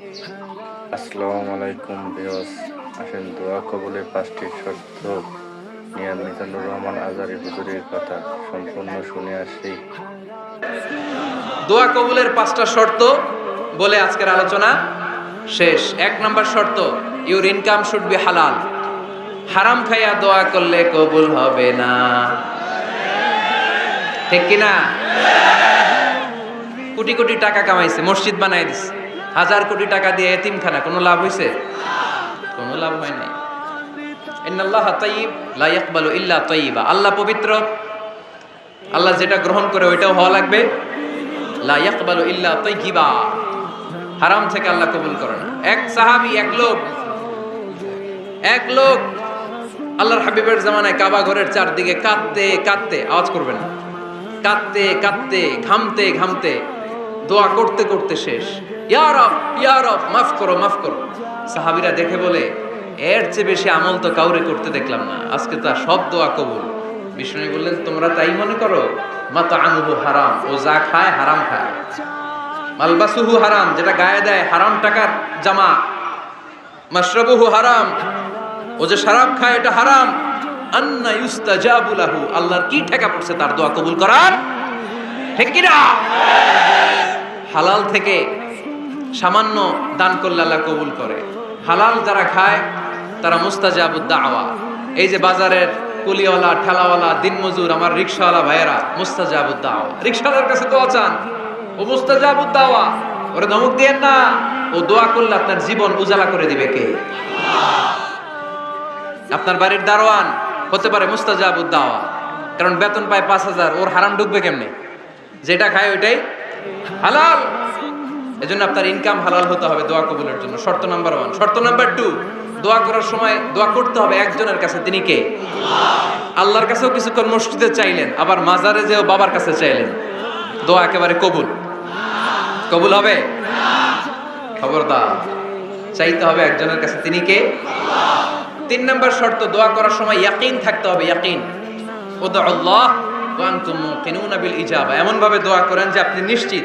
আসসালামু আলাইকুম বিয়স আসেন দোয়া কবুলের পাঁচটি শর্ত নিয়াদ মিজানুর রহমান আজারি হুজুরের কথা সম্পূর্ণ শুনে আসি। দোয়া কবুলের পাঁচটা শর্ত বলে আজকের আলোচনা শেষ। এক নম্বর শর্ত ইউর ইনকাম শুড বি হালাল হারাম খাইয়া দোয়া করলে কবুল হবে না। ঠিক কি না কোটি কোটি টাকা কামাইছে, মসজিদ বানাই দিছে। হাজার কোটি টাকা দিয়ে এতিমখানা, কোনো লাভ হইছে? কোনো লাভ হয় নাই। আল্লাহ পবিত্র, আল্লাহ যেটা গ্রহণ করে ওইটাও হওয়া লাগবে। থেকে আল্লাহ কবুল না। এক সাহাবী, এক লোক এক লোক আল্লাহর হাবিবের ঘরের চারদিকে কাঁদতে কাঁদতে, আওয়াজ করবেন না। কাঁদতে কাঁদতে, ঘামতে ঘামতে, দোয়া করতে করতে শেষ। ইয়া রব মাফ করো মাফ করো। সাহাবীরা দেখে বলে, এর চেয়ে বেশি আমল তো কাউরে করতে দেখলাম না। আজকে তার সব দোয়া কবুল। বিষ্ণু বললেন, তোমরা তাই মনে করো? মাতা আনুহু হারাম। ও যা খায়, হারাম খায়। মালবাসুহু হারাম, যেটা গায়ে দেয়, হারাম টাকার জামা। মাশরাবুহু হারাম। ও যে শরাব খায়, এটা হারাম। আন্না ইউস্তাজাবু লাহু। আল্লাহর কি ঠেকা পড়ছে তার দোয়া কবুল করার? ঠিক কি না হালাল থেকে সামান্য দান করলে আল্লাহ কবুল করে। হালাল যারা খায়, তারা মুস্তাজাবুদ দাওয়া। এই যে বাজারের কুলিওয়ালা, ঠেলাওয়ালা, দিনমজুর, আমার রিক্সাওয়ালা ভাইয়েরা মুস্তাজাবুদ দাওয়া। রিক্সাওয়ালার কাছে দোয়া চান, ও মুস্তাজাবুদ দাওয়া, ওরে ধমক দিয়েন না। ও দোয়া করলে আপনার জীবন উজালা করে দিবে কে? আপনার বাড়ির দারোয়ান হতে পারে মুস্তাজাবুদ দাওয়া, কারণ বেতন পায় পাঁচ হাজার, ওর হারাম ঢুকবে কেমনে? যেটা খায় ওইটাই হালাল। এজন্য আপনার ইনকাম হালাল হতে হবে দোয়া কবুলের জন্য। শর্ত নাম্বার ওয়ান শর্ত নাম্বার টু দোয়া করার সময় দোয়া করতে হবে একজনের কাছে, তিনি কে? আল্লাহর কাছেও কিছুক্ষণ মসজিদে চাইলেন, আবার মাজারে যেও বাবার কাছে চাইলেন। দোয়া একেবারে কবুল। কবুল হবে? খবরদার। চাইতে হবে একজনের কাছে, তিনি কে? তিন নম্বর শর্ত, দোয়া করার সময় ইয়াকিন থাকতে হবে, ইয়াকিন। ওদা আল্লাহ ওয়ান্তুম মুকিনুনা ইজাবা। এমন ভাবে দোয়া করেন যে আপনি নিশ্চিত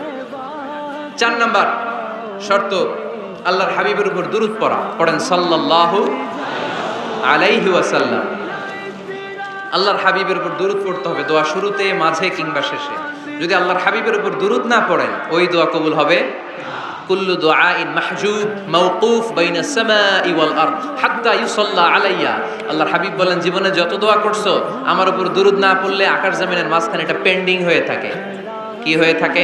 চার নাম্বার শর্ত, আল্লাহর হাবিবের উপর দূরত পড়া। পড়েন সাল্লাল্লাহু আলাইহি ওয়াসাল্লাম। আল্লাহর হাবিবের উপর দুরুদ পড়তে হবে দোয়া শুরুতে, মাঝে কিংবা শেষে। যদি আল্লাহর হাবিবের উপর দুরুদ না পড়েন, ওই দোয়া কবুল হবে। কুল্লু দুআইন মাহজুব মাওকুফ বাইনা সামাই ওয়াল আরদ হাত্তা ইউসাল্লা আলাইয়া। আল্লাহর হাবিব বলেন, জীবনে যত দোয়া করছ, আমার উপর দুরুদ না পড়লে আকাশ জামিনের মাঝখানে এটা পেন্ডিং হয়ে থাকে। কি হয়ে থাকে?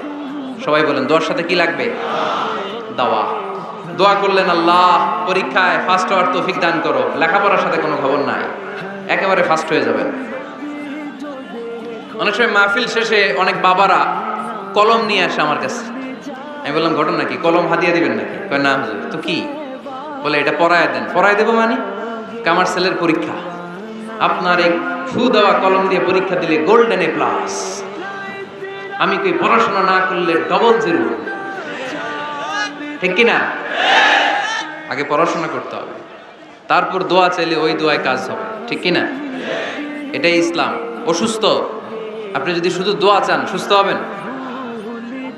সবাই বলেন, দোয়ার সাথে কি লাগবে? দাওয়া। দোয়া করলেন, আল্লাহ, পরীক্ষায় ফার্স্ট হওয়ার তৌফিক দান করো। লেখাপড়ার সাথে কোনো খবর নাই। একেবারে ফার্স্ট হয়ে যাবেন। অনেক সময় মাহফিল শেষে অনেক বাবারা কলম নিয়ে আসে আমার কাছে। আমি বললাম, ঘটনা কি? কলম হাতিয়ে দিবেন নাকি? না তো কি? বলে, এটা পড়ায় দেন। পড়ায় দেবো মানে? কামার সেলের পরীক্ষা। আপনার এক ফু দেওয়া কলম দিয়ে পরীক্ষা দিলে গোল্ডেন এ প্লাস। আমি কই পড়াশোনা না করলে ডবল জিরো ঠিক কি না আগে পড়াশোনা করতে হবে। তারপর দোয়া চাইলে ওই দোয়ায় কাজ হবে। ঠিক কি না এটাই ইসলাম। অসুস্থ? আপনি যদি শুধু দোয়া চান, সুস্থ হবেন?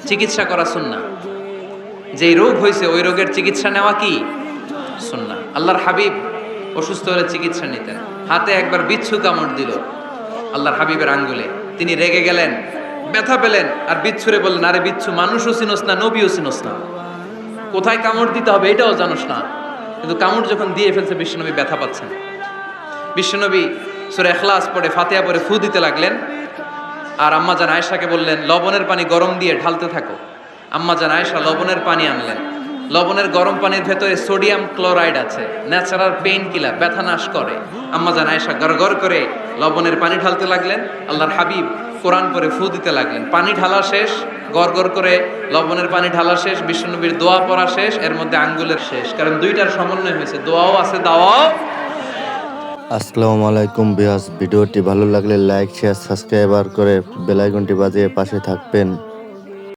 চিকিৎসা করা সুন্না যেই রোগ হয়েছে, ওই রোগের চিকিৎসা নেওয়া কি? সুন্না আল্লাহর হাবিব অসুস্থ হলে চিকিৎসা নিতেন। হাতে একবার বিচ্ছু কামড় দিল আল্লাহর হাবিবের আঙ্গুলে। তিনি রেগে গেলেন। ব্যথা পেলেন আর বিচ্ছুরে বললেন, আরে বিচ্ছু, মানুষও চিনোস না, নবীও চিনোস না। কোথায় কামড় দিতে হবে এটাও জানোস না। কিন্তু কামড় যখন দিয়ে ফেলছে, বিশ্বনবী ব্যথা পাচ্ছেন। বিশ্বনবী সুরে এখলাস পরে ফাতেয়া পরে ফু দিতে লাগলেন। আর আম্মা জান আয়েশাকে বললেন, লবণের পানি গরম দিয়ে ঢালতে থাকো। আম্মা জান আয়েশা লবণের পানি আনলেন। লবণের গরম পানির ভেতরে সোডিয়াম ক্লোরাইড আছে, ন্যাচারাল পেইন কিলার, ব্যথা নাশ করে। আম্মা জান আয়েশা গড় করে লবণের পানি ঢালতে লাগলেন, আল্লাহর হাবিব কোরআন করে ফু দিতে লাগলেন। পানি ঢালা শেষ গড় করে লবণের পানি ঢালা শেষ বিশ্বনবীর দোয়া পড়া শেষ, এর মধ্যে আঙ্গুলের শেষ। কারণ দুইটার সমন্বয় হয়েছে, দোয়াও আছে, দাওয়াও আসসালামু আলাইকুম বিয়াস ভিডিওটি ভালো লাগলে লাইক, শেয়ার সাবস্ক্রাইবার করে বেলাইকনটি বাজিয়ে পাশে থাকবেন।